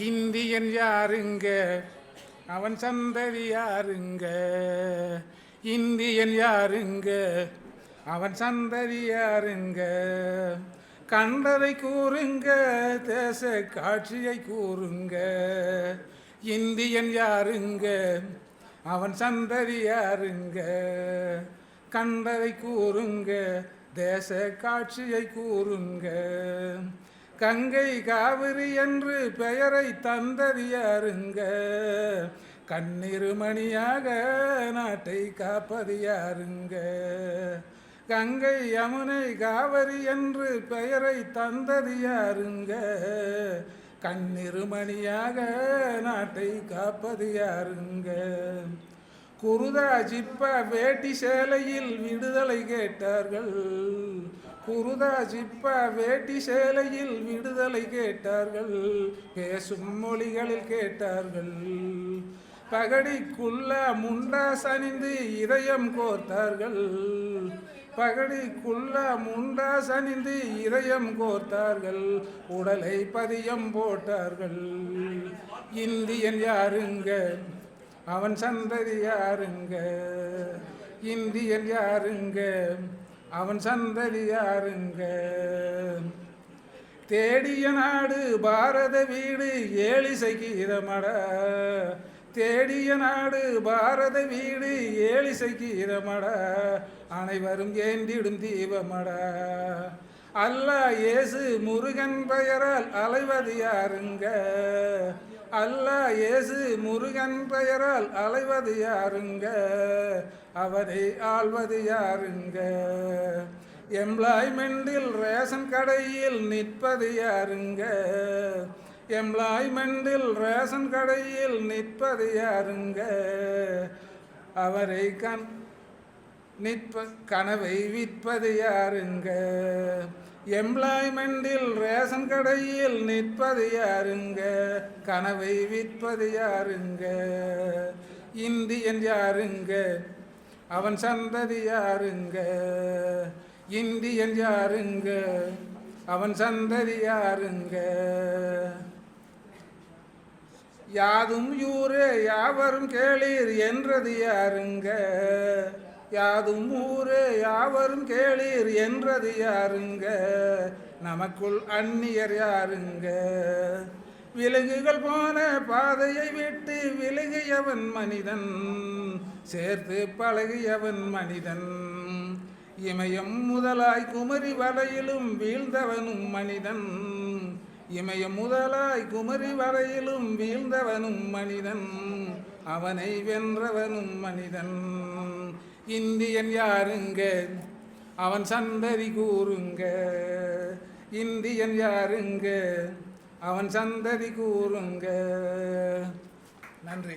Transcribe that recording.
Indian யாருங்க? அவன் சந்ததி யாருங்க? இந்தியன் யாருங்க? அவன் சந்ததி யாருங்க? கண்டதை கூறுங்க தேச காட்சியை கூறுங்க. இந்தியன் யாருங்க? அவன் சந்ததி யாருங்க? கண்டதை கூறுங்க தேச காட்சியை கூறுங்க. கங்கை காவிரி என்று பெயரை தந்தது யாருங்க? கண்ணிருமணியாக நாட்டை காப்பது யாருங்க? கங்கை யமுனை காவிரி என்று பெயரை தந்தது யாருங்க? கண்ணிருமணியாக நாட்டை காப்பது யாருங்க? குருதா ஜிப்பா வேட்டி சேலையில் விடுதலை கேட்டார்கள். குருதா ஜிப்பா வேட்டி சேலையில் விடுதலை கேட்டார்கள். பேசும் மொழிகளில் கேட்டார்கள். பகடிக்குள்ள முண்டா சனிந்து இதயம் கோர்த்தார்கள். பகடிக்குள்ள முண்டா சனிந்து இதயம் கோர்த்தார்கள். உடலை பதியம் போட்டார்கள். இந்தியன் யாருங்க? அவன் சந்ததி யாருங்க? இந்தியன் யாருங்க? அவன் சந்ததி யாருங்க? தேடிய நாடு பாரத வீடு ஏழிசை கீதமட. தேடிய நாடு பாரத வீடு ஏழிசை கீதமட. அனைவரும் ஏந்திடும் தீபமடா. அல்ல இயேசு முருகன் பெயரால் அலைவது யாருங்க? அல்ல இயேசு முருகன் பெயரால் அலைவது யாருங்க? அவரை ஆள்வது யாருங்க? எம்ப்ளாய்மெண்டில் ரேஷன் கடையில் நிற்பது யாருங்க? எம்ப்ளாய்மெண்டில் ரேஷன் கடையில் நிற்பது யாருங்க? அவரை கண் நிற்ப கனவை விற்பது யாருங்க? எம்ப்ளாய்மெண்டில் ரேஷன் கடையில் நிற்பது யாருங்க? கனவை விற்பது யாருங்க? இந்தியன் யாருங்க? அவன் சந்ததி யாருங்க? இந்தியன் யாருங்க? அவன் சந்ததி யாருங்க? யாதும் யூரே யாவரும் கேளீர் என்றது யாருங்க? யாதும் ஊரே யாவரும் கேளீர் என்றது யாருங்க? நமக்குள் அந்நியர் யாருங்க? விலங்குகள் போன பாதையை விட்டு விலகியவன் மனிதன் சேர்த்து பழகியவன் மனிதன். இமயம் முதலாய் குமரி வலையிலும் வீழ்ந்தவனும் மனிதன். இமயம் முதலாய் குமரி வரையிலும் வீழ்ந்தவனும் மனிதன். அவனை வென்றவனும் மனிதன். இந்தியன் யாருங்க? அவன் சந்ததி கூறுங்க. இந்தியன் யாருங்க? அவன் சந்ததி கூறுங்க. நன்றி.